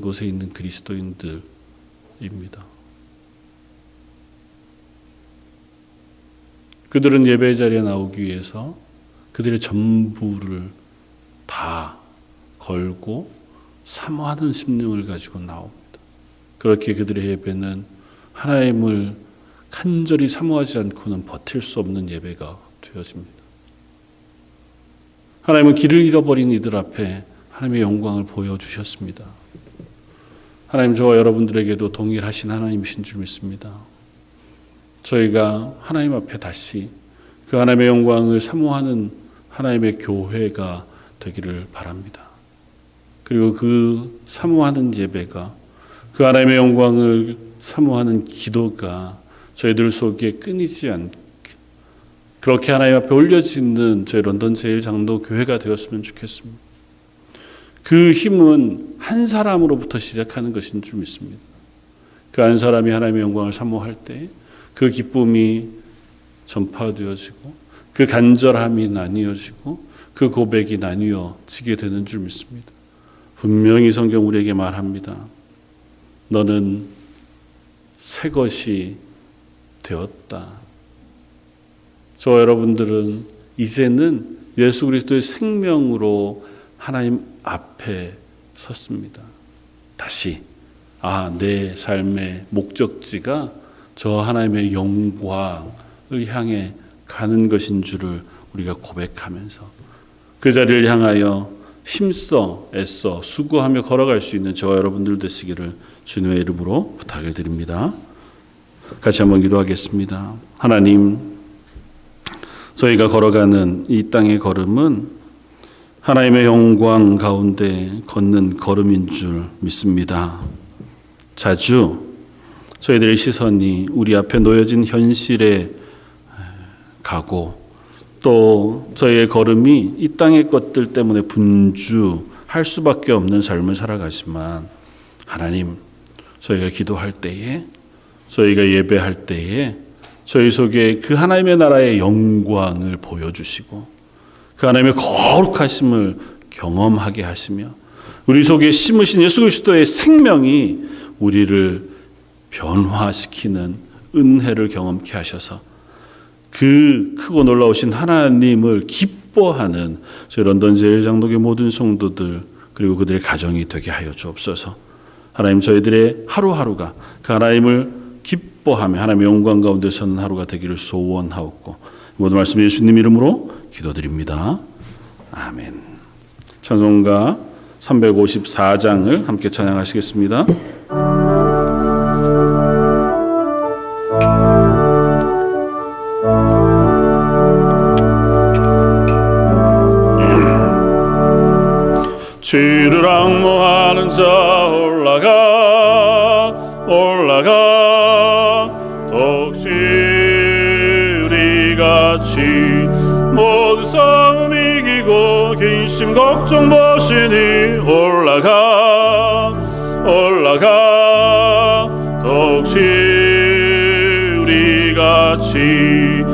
곳에 있는 그리스도인들입니다. 그들은 예배 자리에 나오기 위해서 그들의 전부를 다 걸고 사모하는 심령을 가지고 나옵니다. 그렇게 그들의 예배는 하나님을 간절히 사모하지 않고는 버틸 수 없는 예배가 되어집니다. 하나님은 길을 잃어버린 이들 앞에 하나님의 영광을 보여주셨습니다. 하나님 저와 여러분들에게도 동일하신 하나님이신 줄 믿습니다. 저희가 하나님 앞에 다시 그 하나님의 영광을 사모하는 하나님의 교회가 되기를 바랍니다. 그리고 그 사모하는 예배가 그 하나님의 영광을 사모하는 기도가 저희들 속에 끊이지 않게 그렇게 하나님 앞에 올려지는 저희 런던 제일 장로 교회가 되었으면 좋겠습니다. 그 힘은 한 사람으로부터 시작하는 것인 줄 믿습니다. 그 한 사람이 하나님의 영광을 사모할 때 그 기쁨이 전파되어지고 그 간절함이 나뉘어지고 그 고백이 나뉘어지게 되는 줄 믿습니다. 분명히 성경 우리에게 말합니다. 너는 새 것이 되었다. 저 여러분들은 이제는 예수 그리스도의 생명으로 하나님 앞 에 섰습니다. 다시 아, 내 삶의 목적지가 저 하나님의 영광을 향해 가는 것인 줄을 우리가 고백하면서 그 자리를 향하여 힘써 애써 수고하며 걸어갈 수 있는 저와 여러분들 되시기를 주님의 이름으로 부탁을 드립니다. 같이 한번 기도하겠습니다. 하나님, 저희가 걸어가는 이 땅의 걸음은 하나님의 영광 가운데 걷는 걸음인 줄 믿습니다. 자주 저희들의 시선이 우리 앞에 놓여진 현실에 가고 또 저희의 걸음이 이 땅의 것들 때문에 분주할 수밖에 없는 삶을 살아가지만 하나님 저희가 기도할 때에 저희가 예배할 때에 저희 속에 그 하나님의 나라의 영광을 보여주시고 그 하나님의 거룩하심을 경험하게 하시며 우리 속에 심으신 예수 그리스도의 생명이 우리를 변화시키는 은혜를 경험케 하셔서 그 크고 놀라우신 하나님을 기뻐하는 저희 런던 제일장독의 모든 성도들 그리고 그들의 가정이 되게 하여 주옵소서. 하나님 저희들의 하루하루가 그 하나님을 기뻐하며 하나님의 영광 가운데 서는 하루가 되기를 소원하옵고 모든 말씀 예수님 이름으로 기도드립니다. 아멘. 찬송가 354장을 함께 찬양하시겠습니다. 주를 악모하는 자 올라가 올라가 독시 우리 같이 근심 걱정 벗으니 올라가 올라가. 독시 우리 같이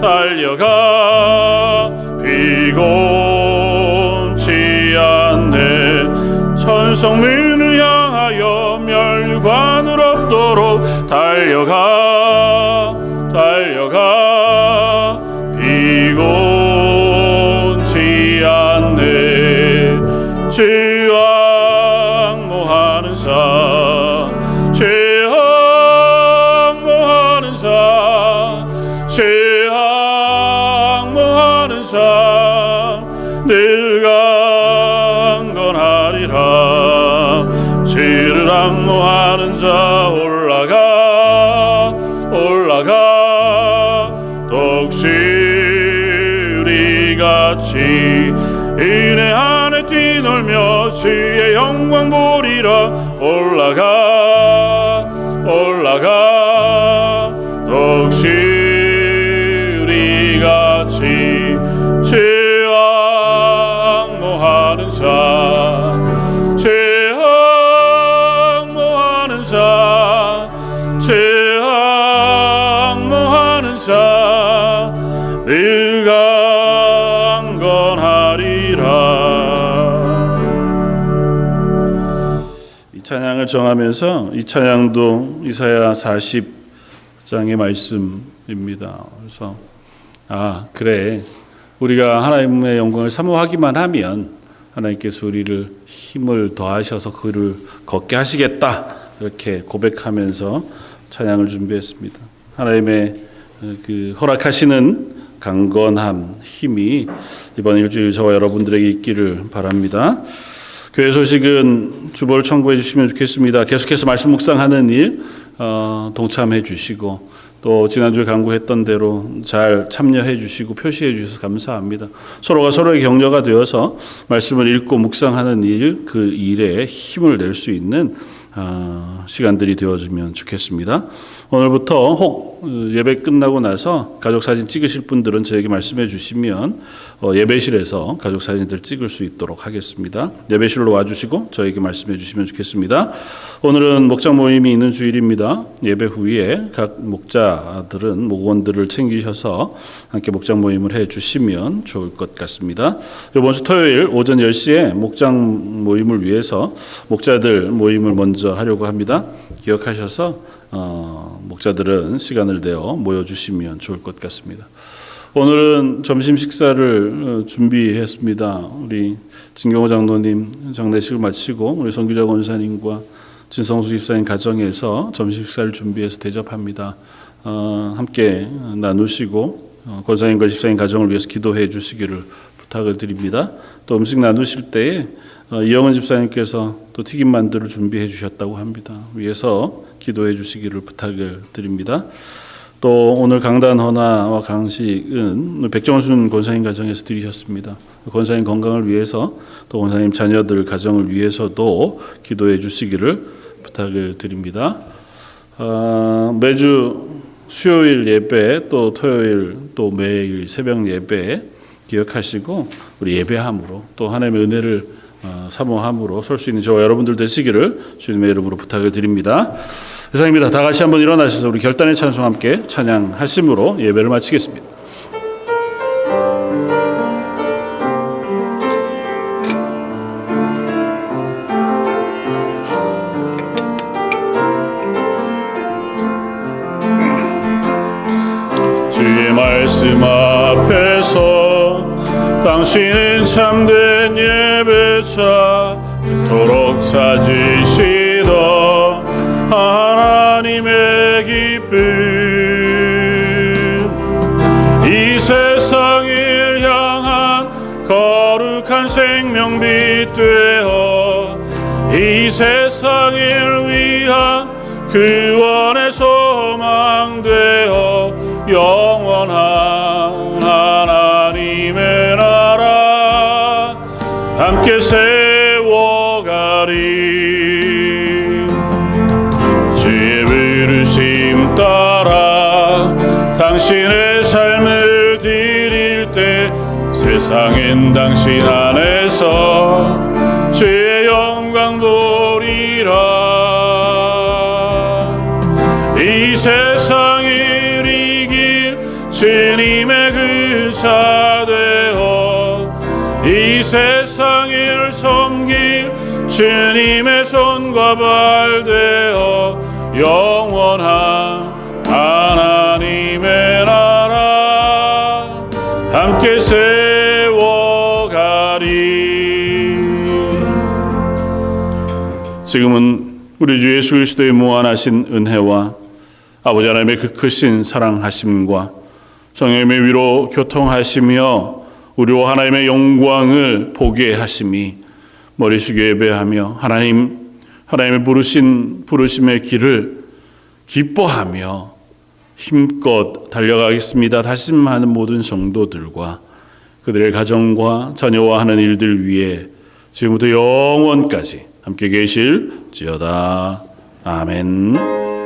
달려가 비곤치 않네. 천성민을 향하여 멸관을 얻도록 달려가 달려가 비곤치 않네 악모하는 자 올라가 올라가. 독수리 같이 은혜 안에 뛰놀며 주의 영광 보리라. 올라가 올라가. 독수리 같이 찬양을 정하면서 이 찬양도 이사야 40장의 말씀입니다. 그래서 아 그래 우리가 하나님의 영광을 사모하기만 하면 하나님께서 우리를 힘을 더하셔서 그를 걷게 하시겠다 이렇게 고백하면서 찬양을 준비했습니다. 하나님의 그 허락하시는 강건함, 힘이 이번 일주일 저와 여러분들에게 있기를 바랍니다. 교회 소식은 주보를 청구해 주시면 좋겠습니다. 계속해서 말씀 묵상하는 일 어, 동참해 주시고 또 지난주에 강구했던 대로 잘 참여해 주시고 표시해 주셔서 감사합니다. 서로가 서로의 격려가 되어서 말씀을 읽고 묵상하는 일, 그 일에 힘을 낼 수 있는 어, 시간들이 되어주면 좋겠습니다. 오늘부터 혹 어, 예배 끝나고 나서 가족 사진 찍으실 분들은 저에게 말씀해 주시면 어, 예배실에서 가족 사진들 찍을 수 있도록 하겠습니다. 예배실로 와주시고 저에게 말씀해 주시면 좋겠습니다. 오늘은 목장 모임이 있는 주일입니다. 예배 후에 각 목자들은 목원들을 챙기셔서 함께 목장 모임을 해 주시면 좋을 것 같습니다. 이번 주 토요일 오전 10시에 목장 모임을 위해서 목자들 모임을 먼저 하려고 합니다. 기억하셔서 어, 목자들은 시간을 내어 모여주시면 좋을 것 같습니다. 오늘은 점심 식사를 어, 준비했습니다. 우리 진경호 장로님 장례식을 마치고 우리 성규자 권사님과 진성수 집사님 가정에서 점심 식사를 준비해서 대접합니다. 어, 함께 나누시고 어, 권사님과 집사님 가정을 위해서 기도해 주시기를 부탁을 드립니다. 또 음식 나누실 때에 어, 이영은 집사님께서 또 튀김 만두를 준비해 주셨다고 합니다. 위해서 기도해 주시기를 부탁을 드립니다. 또 오늘 강단 헌화와 강식은 백정순 권사님 가정에서 드리셨습니다. 권사님 건강을 위해서 또 권사님 자녀들 가정을 위해서도 기도해 주시기를 부탁을 드립니다. 어, 매주 수요일 예배 또 토요일 또 매일 새벽 예배 기억하시고 우리 예배함으로 또 하나님의 은혜를 어, 사모함으로 설 수 있는 저와 여러분들 되시기를 주님의 이름으로 부탁을 드립니다. 이상입니다. 다 같이 한번 일어나셔서 우리 결단의 찬송 함께 찬양하심으로 예배를 마치겠습니다. 말씀 앞에서 당신은 참된 예배자 그토록 찾으시던 하나님의 기쁨. 이 세상을 향한 거룩한 생명빛 되어 이 세상을 위한 구원의 소망 되어 영원한 함께 세워가리. 주의 부르심 따라 당신의 삶을 드릴 때 세상엔 당신 안에서 주의 영광 보리라. 이 세상을 이길 주님의 그사 되어 이 섬길 주님의 손과 발 되어 영원한 하나님의 나라 함께 세워가리. 지금은 우리 주 예수 그리스도의 무한하신 은혜와 아버지 하나님의 그 크신 사랑하심과 성령님의 위로 교통하시며 우리와 하나님의 영광을 보게 하심이 머리 숙여 예배하며 하나님 하나님의 부르신 부르심의 길을 기뻐하며 힘껏 달려가겠습니다. 다짐하는 모든 성도들과 그들의 가정과 자녀와 하는 일들 위해 지금부터 영원까지 함께 계실지어다. 아멘.